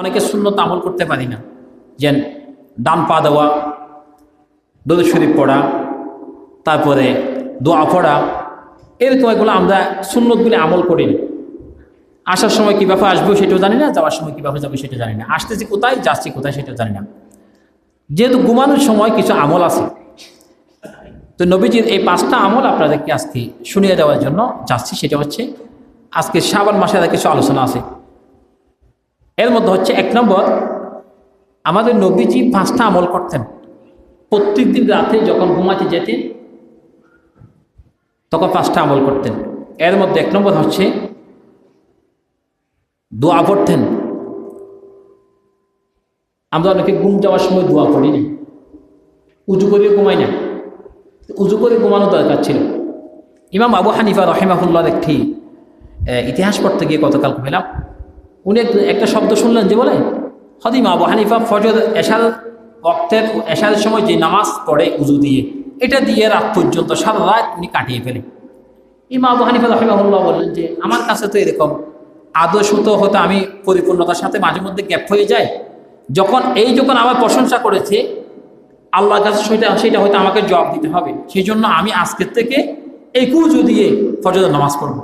অনেকে শূন্যত আমল করতে পারি না। যেন ডান পা দেওয়া, দরুদ শরীফ পড়া, তারপরে দোয়া পড়া এরকম এগুলো আমরা সুন্নতগুলি আমল করি না। আসার সময় কীভাবে আসব সেটাও জানি না, যাওয়ার সময় কীভাবে যাব সেটা জানি না। আসতেছি কোথায়, যাচ্ছি কোথায় সেটাও জানি না। যেহেতু ঘুমানোর সময় কিছু আমল আছে, তো নবীজির এই পাঁচটা আমল আপনাদেরকে আজকে শুনিয়ে দেওয়ার জন্য যাচ্ছি, সেটা হচ্ছে আজকে শ্রাবণ মাসে কিছু আলোচনা আছে। এর মধ্যে হচ্ছে এক নম্বর, আমাদের নবীজি পাঁচটা আমল করতেন। প্রত্যেক দিন রাতে যখন ঘুমাতে যেতেন, তখন পাঁচটা আমল করতেন। এর মধ্যে এক নম্বর হচ্ছে, দোয়া পড়তেন। আমরা অনেকে ঘুম যাওয়ার সময় দোয়া পড়ি না। উজু করে ঘুমাই না। উজু করে ঘুমানো দরকার ছিল। ইমাম আবু হানিফা রহেমাহুল্লার একটি ইতিহাস পড়তে গিয়ে গতকাল পেলাম উনি একটা শব্দ শুনলেন যে বলে হদিম আবু হানিফা ফজর এশার বক্তের এশারের সময় যে নামাজ পড়ে উজু দিয়ে, এটা দিয়ে রাত পর্যন্ত সারা রাত উনি কাটিয়ে ফেলে। ইমা আবু হানিফা রহিমাহুল্লাহ বললেন যে, আমার কাছে তো এরকম আদর্শ তো হয়তো আমি পরিপূর্ণতার সাথে মাঝে মধ্যে গ্যাপ হয়ে যায় যখন এই যখন আমার প্রশংসা করেছে, আল্লাহর কাছে সেটা সেটা হয়তো আমাকে জবাব দিতে হবে। সেই জন্য আমি আজকের থেকে এই কুজু দিয়ে ফজর নামাজ পড়ব।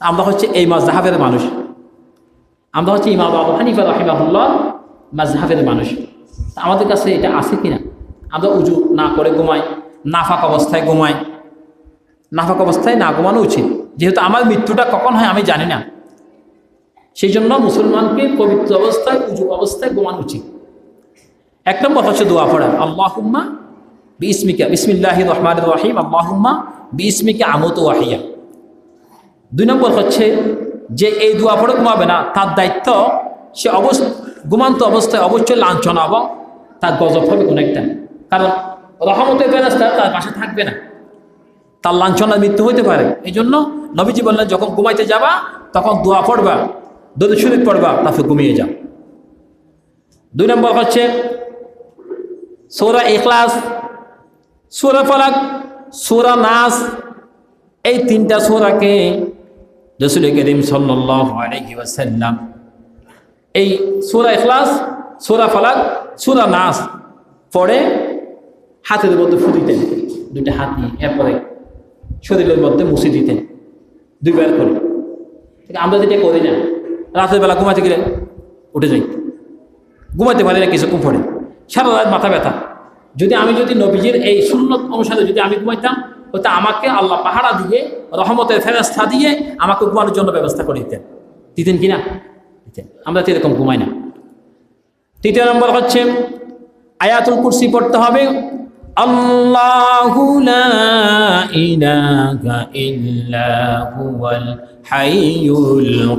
আমরা হচ্ছে এই মাজহাবের মানুষ। আমরা হচ্ছে ইমাম আবু হানিফা রহিমাহুল্লাহ মাজহাবের মানুষ। আমাদের কাছে এটা আছে কিনা? আমরা উজু না করে ঘুমাই, নাফাক অবস্থায় ঘুমাই। নাফাক অবস্থায় না ঘুমানো উচিত। যেহেতু আমার মৃত্যুটা কখন হয় আমি জানি না। সেই জন্য মুসলমানকে পবিত্র অবস্থায়, উজু অবস্থায় ঘুমানো উচিত। এক নম্বর হচ্ছে দোয়া পড়া। আল্লাহুম্মা বিসমিকা বিসমিল্লাহ রহমান রহিম। আল্লাহুম্মা বিসমিকা আমত ওয়াহিয়া। দুই নম্বর হচ্ছে যে এই দোয়া পড়ে ঘুমাবে না, তার দায়িত্ব সে অবস্থ ঘুমান্ত অবস্থায় অবশ্যই লাঞ্ছনা এবং তার গজব হবে কোনো একটা। কারণ রহমতের ফেরাস্তা তার পাশে থাকবে না। তার লাঞ্ছনার মৃত্যু হইতে পারে। এই জন্য নবীজি বললেন, যখন ঘুমাইতে যাবা, তখন দোয়া পড়বা, দরুদ শরীফ পড়বা, তারপর ঘুমিয়ে যাও। দুই নম্বর হচ্ছে সৌরা ইখলাস, সৌরা ফলাক, সৌরা নাস, এই তিনটা সুরাকে রসুল করিম সাল্লাম এই সুরা ইখলাস, সুরা ফলাক, সুরা নাস পড়ে হাতের মধ্যে ফু দিতেন। দুইটা হাত নিয়ে এরপরে শরীরের মধ্যে মুছে দিতেন। দুইবার করে। আমরা যেটা করি না, রাতের বেলা ঘুমাতে গেলে উঠে যাই। ঘুমাতে পারি না, কিছুক্ষণ পরে। সারা রাত মাথা ব্যথা। যদি আমি যদি নবীজির এই সুন্নত অনুসারে যদি আমি ঘুমাইতাম হয়তো আমাকে আল্লাহ পাহারা দিয়ে, রহমতের ফেরস্তা দিয়ে আমাকে ঘুমানোর জন্য ব্যবস্থা করে দিতেন। দিতেন কি না? দিতেন। আমরা তো এরকম ঘুমাই না। তৃতীয় নম্বর হচ্ছে, আয়াতুল কুরসি পড়তে হবে, আল্লাহু লা ইলাহা ইল্লা হুয়াল হাইয়ুল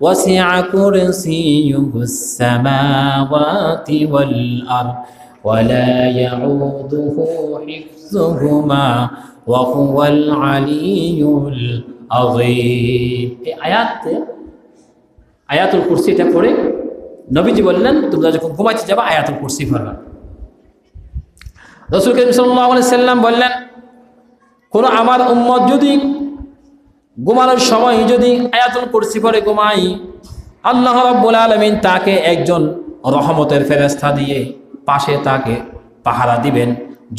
وسع كرسيه السماوات والأرض ولا يعوده حفظهما وهو العلي العظيم এই আয়াত আয়াতুল কুরসি এটা পড়ে নবীজি বললেন তোমরা যখন ঘুমাইতে যাবা আয়াতুল কুরসি পড়বা রসুল করিম সাল্লাল্লাহু আলাইহি সাল্লাম বললেন কোনো আমার উম্মত যদি ঘুমানোর সময় যদি আয়াতুল কুরসি পড়ে ঘুমাই, আল্লাহ রাব্বুল আলামিন তাকে একজন রহমতের ফেরেশতা দিয়ে পাশে তাকে পাহারা দিবেন,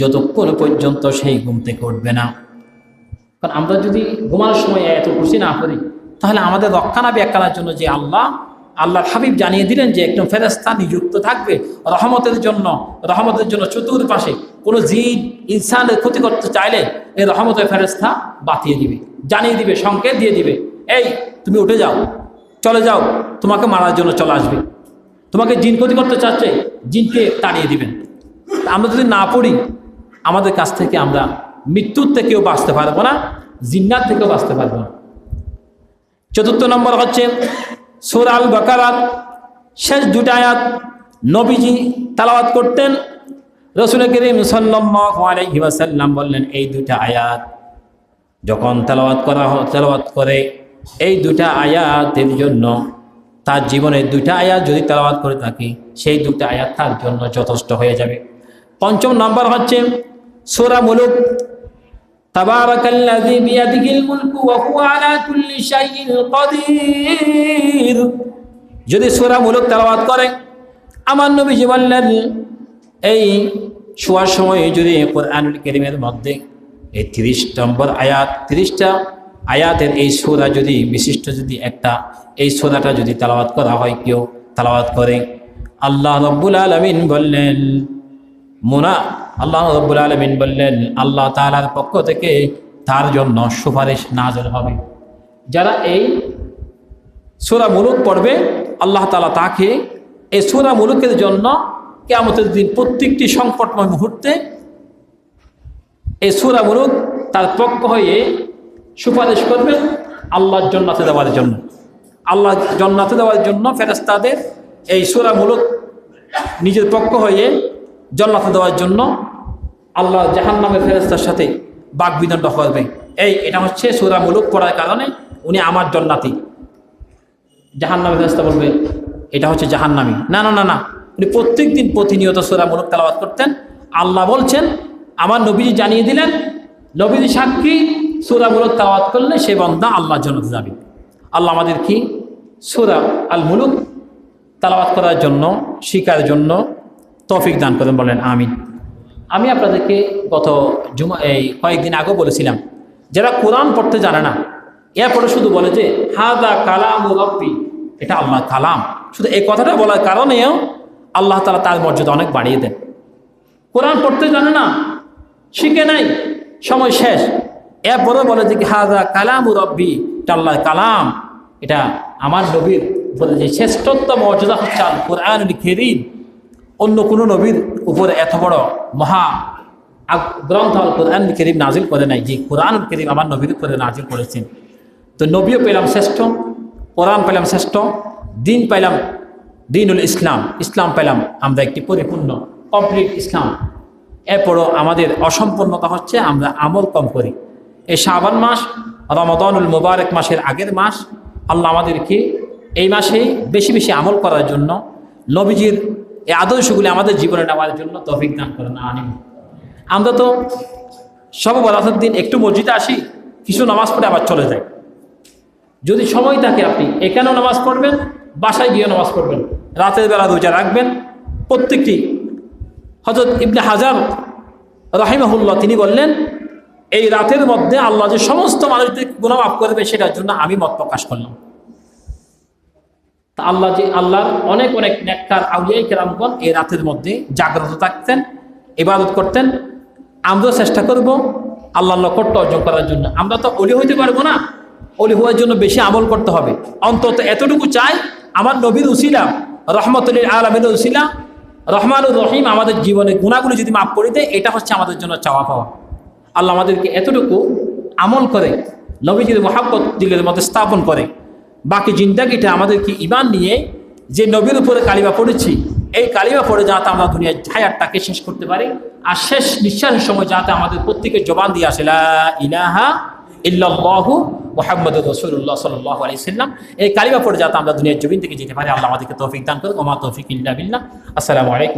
যতক্ষণ পর্যন্ত সেই ঘুম থেকে উঠবে না। কারণ আমরা যদি ঘুমানোর সময় এত খুশি না করি তাহলে আমাদের করার জন্য যে আল্লাহ, আল্লাহর হাবিব জানিয়ে দিলেন যে একজন ফেরেস্তা নিযুক্ত থাকবে রহমতের জন্য রহমতের জন্য চতুর্পাশে কোনো জিন, ইনসানের ক্ষতি করতে চাইলে এই রহমতের ফেরেস্তা বাতিয়ে দিবে। জানিয়ে দিবে, সংকেত দিয়ে দিবে। এই, তুমি উঠে যাও, চলে যাও, তোমাকে মারার জন্য চলে আসবে। তোমাকে জিন ক্ষতি করতে চাচ্ছে, জিনকে তাড়িয়ে দিবেন। আমরা যদি না পড়ি, আমাদের কাছ থেকে আমরা মৃত্যুর থেকেও বাঁচতে পারব না জিন্নাত থেকেও বাঁচতে পারব না। চতুর্থ নম্বর হচ্ছে, সুর আল বাকারাত শেষ দুটা আয়াত নবীজি তালাওয়াত করতেন। রসুল করিম ওয়াসাল্লাম বললেন, এই দুটা আয়াত যখন তেলাওয়াত করা তেলাওয়াত করে এই দুটা আয়াতের জন্য, তার জীবনের দুটা আয়াত যদি তেলাওয়াত করে থাকে, সেই দুটা আয়াত তার জন্য যথেষ্ট হয়ে যাবে। পঞ্চম নম্বর হচ্ছে সূরা মুলুক। তাবারাকাল্লাযী বিয়াদিহিল মুলকু ওয়া হুয়া আলা কুল্লি শাইইন যদি সূরা মুলুক তেলাওয়াত করে, আমার নবীজি বললেন, এই শোয়ার সময় যদি কোরআনুল কারীমের মধ্যে এই তিরিশ নম্বর আয়াত, তিরিশটা আয়াতের এই সূরা যদি, বিশিষ্ট যদি একটা, এই সূরাটা যদি তেলাওয়াত করা হয় কেউ, তেলাওয়াত করে। আল্লাহ রব্বুল আলামিন বললেন, মোনা, আল্লাহ রব্বুল আলমিন বললেন, আল্লাহ তাআলার পক্ষ থেকে তার জন্য সুপারিশ নাজল হবে। যারা এই সুরা মুলুক পড়বে, আল্লাহ তালা তাকে এই সুরা মুলুকের জন্য কেয়ামতের দিন প্রত্যেকটি সংকটময় মুহূর্তে এই সুরা মুলুক তার পক্ষ হয়ে সুপারিশ করবেন আল্লাহর জন্নাতে দেওয়ার জন্য। আল্লাহ জন্নাতে দেওয়ার জন্য ফেরেস্তাদের এই সুরা মুলুক নিজের পক্ষ হয়ে জন্নাতে দেওয়ার জন্য আল্লাহ জাহান নামের ফেরেস্তার সাথে বাক বিদণ্ড করবে। এই, এটা হচ্ছে সুরা মুলুক পড়ার কারণে উনি আমার জন্নাতি। জাহান নামের ফেরেস্তা বলবে, এটা হচ্ছে জাহান্নামি। না না না না। উনি প্রত্যেক দিন প্রতিনিয়ত সুরা মুলুক তালাবাদ করতেন। আল্লাহ বলছেন আমার নবীজি জানিয়ে দিলেন নবীজি সাক্ষী সুরা মুলুক তালাবাদ করলে সে বন্দা আল্লাহর জন্নতে যাবে। আল্লাহ আমাদের কি? সুরা আল মুলুক তালাবাত করার জন্য, শিকার জন্য তফিক দান করেন, বলেন আমিন। আমি আপনাদেরকে গত জুমা, এই কয়েকদিন আগেও বলেছিলাম, যারা কোরআন পড়তে জানে না, এরপরে শুধু বলে যে, হাদা কালাম রব্বি এটা আল্লাহ কালাম। শুধু এই কথাটা বলার কারণেও আল্লাহ তালা তার মর্যাদা অনেক বাড়িয়ে দেন। কোরআন পড়তে জানে না শিখে নাই, সময় শেষ। এরপরে বলে যে হাদা কালাম রব্বি আল্লাহর কালাম। এটা আমার নবীর বলে যে শ্রেষ্ঠত্ব মর্যাদা হচ্ছে আল কোরআন খেরিন অন্য কোনো নবীর উপরে এত বড় মহা গ্রন্থ আল কোরআন করিম নাজিল করে নাই, যে কোরআন করিম আমার নবীর উপরে নাজিল করেছেন। তো নবীও পেলাম শ্রেষ্ঠ, কোরআন পেলাম শ্রেষ্ঠ, দিন পেলাম দিনুল ইসলাম। ইসলাম পেলাম আমরা একটি পরিপূর্ণ কমপ্লিট ইসলাম। এরপরও আমাদের অসম্পূর্ণতা হচ্ছে আমরা আমল কম করি। এই শাবান মাস রমদানুল মুবারক মাসের আগের মাস, আল্লাহ আমাদেরকে এই মাসে বেশি বেশি আমল করার জন্য, নবীজির এই আদর্শগুলি আমাদের জীবনে নেওয়ার জন্য তফিক দান করেন আনিম আমরা তো সব বরাতের দিন একটু মসজিদে আসি, কিছু নামাজ পড়ে আবার চলে যাই। যদি সময় থাকে আপনি এখানেও নামাজ পড়বেন, বাসায় গিয়ে নামাজ পড়বেন, রাতের বেলা রোজা রাখবেন, প্রত্যেকটি হজরত ইবনে হাজার রাহিমাহুল্লাহ তিনি বললেন, এই রাতের মধ্যে আল্লাহ যে সমস্ত মানুষদের গুণা মাফ করবে সেটার জন্য আমি মত প্রকাশ করলাম। তা আল্লাহ যে, আল্লাহর অনেক অনেক নেককার আউলিয়াই কেরামগণ এই রাতের মধ্যে জাগ্রত থাকতেন, ইবাদত করতেন। আমরাও চেষ্টা করব আল্লাহ লকট্ট অর্জন করার জন্য। আমরা তো অলি হইতে পারব না। অলি হওয়ার জন্য বেশি আমল করতে হবে। অন্তত এতটুকু চাই, আমার নবীর উসিলা রহমতুল্লিল আলমের উসিলা রহমানুর রহিম আমাদের জীবনে গুণাগুলি যদি মাফ করে দেয়, এটা হচ্ছে আমাদের জন্য চাওয়া পাওয়া। আল্লাহ আমাদেরকে এতটুকু আমল করে, নবীজির মহাব্বত দিলের মধ্যে স্থাপন করে। বাকি জিন্দাগিটা আমাদেরকে ইমান নিয়ে যে নবীর উপরে কালিমা পড়েছি, এই কালিমা পড়ে যাতে আমরা দুনিয়ার হায়ারটাকে শেষ করতে পারি, আর শেষ নিঃশ্বাসের সময় যাতে আমাদের প্রত্যেকের জবান দিয়ে আসে ইলাহা ইল্লাল্লাহু মোহাম্মদ রসুল্লাহ সাল্লাহ আলাইসাল্লাম এই কালিমা পড়ে আমরা দুনিয়ার জমিন থেকে যেতে পারি, আল্লাহ আমাদেরকে তৌফিক দান করুন ওমা তৌফিক ইল্লা বিল্লাহ। আসসালামু আলাইকুম।